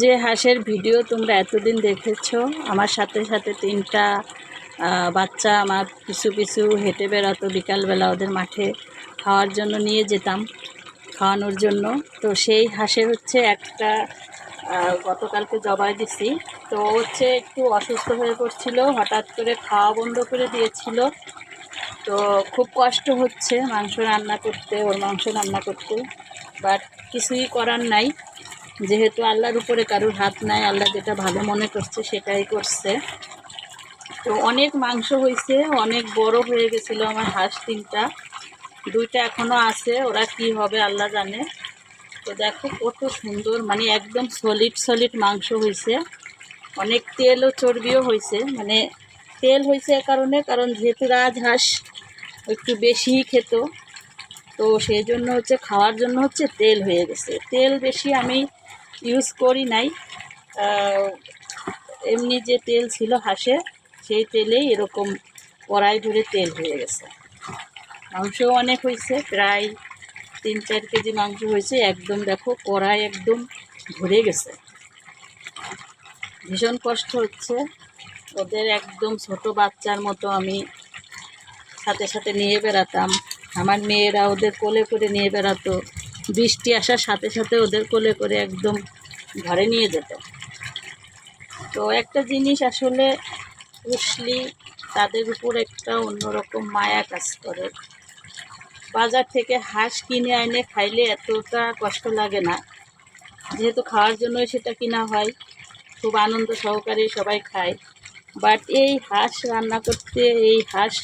যে হাঁসের ভিডিও তোমরা এতদিন দেখেছ, আমার সাথে সাথে তিনটা বাচ্চা আমার পিছু পিছু হেঁটে বেড়াতো বিকালবেলা ওদের মাঠে খাওয়ার জন্য নিয়ে যেতাম, খাওয়ানোর জন্য। তো সেই হাঁসের হচ্ছে একটা গতকালকে জবাই দিছি। তো হচ্ছে একটু অসুস্থ হয়ে পড়ছিল, হঠাৎ করে খাওয়া বন্ধ করে দিয়েছিল। তো খুব কষ্ট হচ্ছে মাংস রান্না করতে, ওর মাংস রান্না করতে, বাট কিছুই করার নাই। যেহেতু আল্লাহর উপরে কারোর হাত নাই, আল্লাহ যেটা ভালো মনে করছে সেটাই করছে। তো অনেক মাংস হয়েছে অনেক বড় হয়ে গেছিল আমার হাঁস তিনটা। দুইটা এখনও আছে, ওরা কি হবে আল্লাহ জানে। তো দেখো কত সুন্দর মানে একদম সলিড সলিড মাংস হয়েছে অনেক তেল ও চর্বিও হয়েছে মানে তেল হয়েছে কারণে, কারণ যেহেতু রাজহাঁস একটু বেশিই খেত, তো সেই জন্য হচ্ছে, খাওয়ার জন্য হচ্ছে তেল হয়ে গেছে। তেল বেশি আমি ইউজ করি নাই। এমনি যে তেল ছিল হাঁসে, সেই তেলেই এরকম কড়াই ধরে তেল হয়ে গেছে। মাংসও অনেক হয়েছে, প্রায় তিন চার কেজি মাংস হয়েছে। একদম দেখো, কড়াই একদম ভরে গেছে। ভীষণ কষ্ট হচ্ছে। ওদের একদম ছোট বাচ্চার মতো আমি সাথে সাথে নিয়ে বেড়াতাম। আমার মেয়েরা ওদের কোলে করে নিয়ে বেড়াতো। বৃষ্টি আসার সাথে সাথে ওদের কোলে করে একদম ঘরে নিয়ে যেত। তো একটা জিনিস আসলে পুষলি তাদের উপর একটা অন্যরকম মায়া কাজ করে। বাজার থেকে হাঁস কিনে এনে খাইলে এতটা কষ্ট লাগে না। যেহেতু খাওয়ার জন্যই সেটা কিনা হয়, খুব আনন্দ সহকারে সবাই খায়। বাট এই হাঁস রান্না করতে, এই হাঁস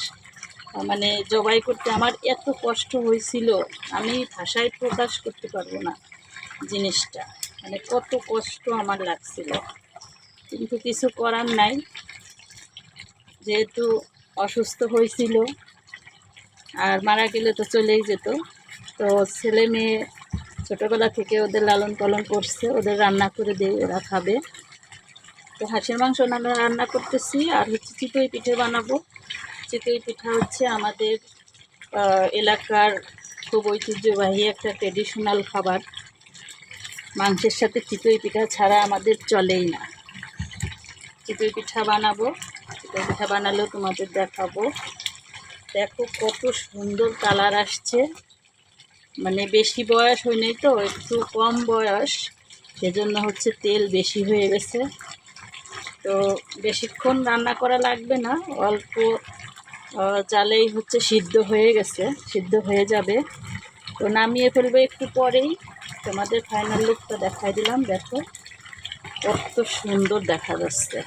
মানে জবাই করতে আমার এত কষ্ট হয়েছিল, আমি ভাষায় প্রকাশ করতে পারব না জিনিসটা। মানে কত কষ্ট আমার লাগছিল। কিন্তু কিছু করার নাই। যেহেতু অসুস্থ হয়েছিল আর মারা গেলে তো চলেই যেত। তো ছেলে মেয়ে ছোটোবেলা থেকে ওদের লালন পালন করছে, ওদের রান্না করে দিয়ে ওরা খাবে। তো হাঁসের মাংস রান্না করতেছি আর হচ্ছে চিতই পিঠে বানাবো। চিতই পিঠা হচ্ছে আমাদের এলাকার খুব ঐতিহ্যবাহী একটা ট্রেডিশনাল খাবার। মাংসের সাথে চিতই পিঠা ছাড়া আমাদের চলেই না। চিতই পিঠা বানাবো, চিতই পিঠা বানালেও তোমাদের দেখাবো। দেখো কত সুন্দর কালার আসছে। মানে বেশি বয়স হয়নি তো, একটু কম বয়স। সেজন্য হচ্ছে তেল বেশি হয়ে গেছে। তো বেশিক্ষণ রান্না করা লাগবে না, অল্প চালেই হচ্ছে সিদ্ধ হয়ে গেছে, সিদ্ধ হয়ে যাবে। তো নামিয়ে ফেলব একটু পরেই। তোমাদের ফাইনাল লুকটা দেখাই দিলাম, দেখো। কত সুন্দর দেখা যাচ্ছে।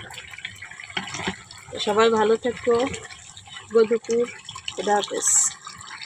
সবাই ভালো থেকো। গদুপুর খুদা হাফেজ।